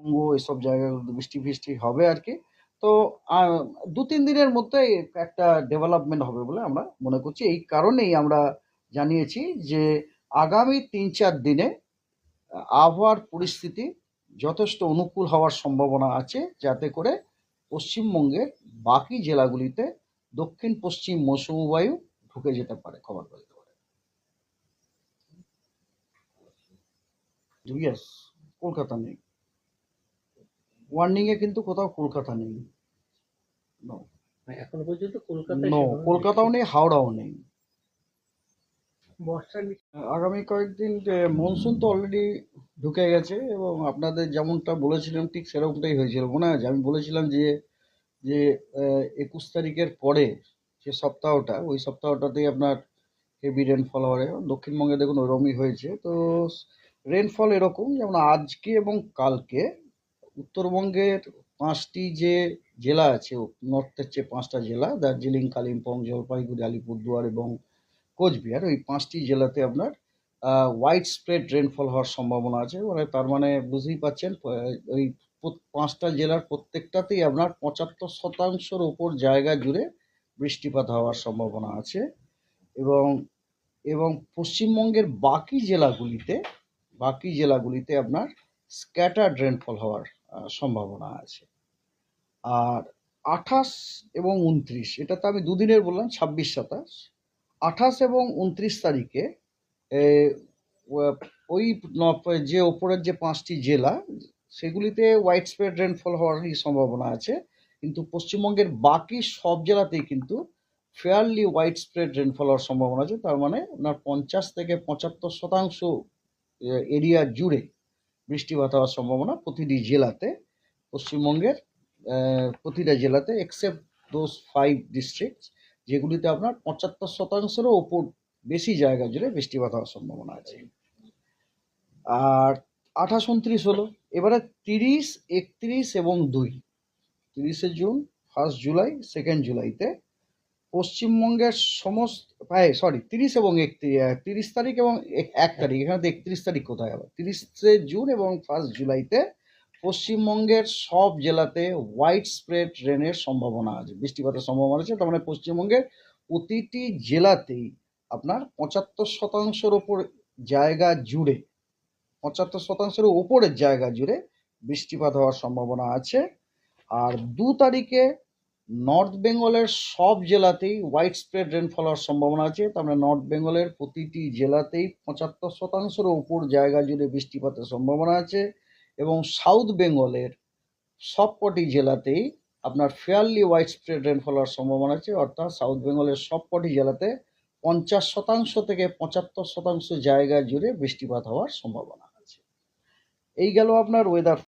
বঙ্গ এসব জায়গাগুলোতে বৃষ্টি ফিষ্টি হবে আর কি তো দু তিন দিনের মধ্যে একটা ডেভেলপমেন্ট হবে বলে আমরা মনে করছি। এই কারণেই আমরা জানিয়েছি যে, আগামী তিন চার দিনে, আবহাওয়ার পরিস্থিতি যথেষ্ট অনুকূল হওয়ার সম্ভাবনা আছে, যাতে করে পশ্চিমবঙ্গের বাকি জেলাগুলিতে দক্ষিণ পশ্চিম মৌসুমী বায়ু ঢুকে যেতে পারে, খবর বলতে পারে। কলকাতা নেই। ওয়ার্নিং এ কিন্তু কোথাও কলকাতা নেই. মানে এখনও পর্যন্ত সেভাবে কলকাতাও নেই হাওড়াও নেই। আগামী কয়েকদিন মনসুন তো অলরেডি ঢুকে গেছে এবং আপনাদের যেমনটা বলেছিলাম ঠিক সেরকমটাই হয়েছিল। মনে আছে? আমি বলেছিলাম যে যে একুশ তারিখের পরে যে সপ্তাহটা ওই সপ্তাহটাতেই আপনার হেভি রেনফল হবে দক্ষিণবঙ্গে দেখুন ওরকমই হয়েছে। তো রেনফল এরকম যেমন আজকে এবং কালকে উত্তরবঙ্গের পাঁচটি যে জেলা আছে, নর্থের যে পাঁচটা জেলা, দার্জিলিং, কালিম্পং, জলপাইগুড়ি, আলিপুরদুয়ার এবং কোচবিহার, ওই পাঁচটি জেলাতে আপনার হোয়াইট স্প্রেড রেনফল হওয়ার সম্ভাবনা আছে। মানে তার মানে বুঝতেই পাচ্ছেন ওই পাঁচটা জেলার প্রত্যেকটাতেই আপনার পঁচাত্তর শতাংশের ওপর জায়গা জুড়ে বৃষ্টিপাত হওয়ার সম্ভাবনা আছে। এবং এবং পশ্চিমবঙ্গের বাকি জেলাগুলিতে বাকি জেলাগুলিতে আপনার স্ক্যাটার্ড রেনফল হওয়ার সম্ভাবনা আছে। আর আঠাশ এবং উনত্রিশ, এটা তো আমি দুদিনের বললাম, ছাব্বিশ, সাতাশ। আঠাশ এবং উনত্রিশ তারিখে ওই যে ওপরের যে পাঁচটি জেলা, সেগুলিতে হোয়াইট স্প্রেড রেনফল হওয়ারই সম্ভাবনা আছে। কিন্তু পশ্চিমবঙ্গের বাকি সব জেলাতেই কিন্তু ফেয়ারলি হোয়াইট স্প্রেড রেনফল হওয়ার সম্ভাবনা আছে। তার মানে আপনার পঞ্চাশ থেকে পঁচাত্তর শতাংশ এরিয়া জুড়ে বৃষ্টিপাত হওয়ার সম্ভাবনা প্রতিটি জেলাতে, পশ্চিমবঙ্গের প্রতিটা জেলাতে এক্সেপ্ট দোজ ফাইভ ডিস্ট্রিক্ট যেগুলিতে আপনার পঁচাত্তর শতাংশেরও ওপর বেশি জায়গা জুড়ে বৃষ্টিপাত হওয়ার সম্ভাবনা আছে। আর আঠাশ উনত্রিশ হলো, এবারে তিরিশ, একত্রিশ এবং দুই। তিরিশে জুন ফার্স্ট জুলাই সেকেন্ড জুলাইতে পশ্চিমবঙ্গের সমস্ত সরি তিরিশ এবং তিরিশ তারিখ এবং এক- তারিখ, এখানে একত্রিশ তারিখ কোথায় আবার তিরিশে জুন এবং ফার্স্ট জুলাইতে পশ্চিমবঙ্গের সব জেলাতে হোয়াইট স্প্রেড রেনের সম্ভাবনা আছে, বৃষ্টিপাতের সম্ভাবনা আছে, তার মানে পশ্চিমবঙ্গের প্রতিটি জেলাতেই আপনার পঁচাত্তর শতাংশের ওপর জায়গা জুড়ে, পঁচাত্তর শতাংশের ওপরের জায়গা জুড়ে বৃষ্টিপাত হওয়ার সম্ভাবনা আছে। আর দু তারিখে নর্থ বেঙ্গলের সব জেলাতেই হোয়াইট স্প্রেড রেনফল হওয়ার সম্ভাবনা আছে। তার মানে নর্থ বেঙ্গলের প্রতিটি জেলাতেই পঁচাত্তর শতাংশের ওপর জায়গা জুড়ে বৃষ্টিপাতের সম্ভাবনা আছে এবং সাউথ বেঙ্গলের সবকটি জেলাতেই আপনার ফেয়ারলি হোয়াইট স্প্রেড রেনফল হওয়ার সম্ভাবনা আছে। অর্থাৎ সাউথ বেঙ্গলের সবকটি জেলাতে পঞ্চাশ শতাংশ থেকে পঁচাত্তর শতাংশ জায়গা জুড়ে বৃষ্টিপাত হওয়ার সম্ভাবনা আছে। এই গেল আপনার ওয়েদার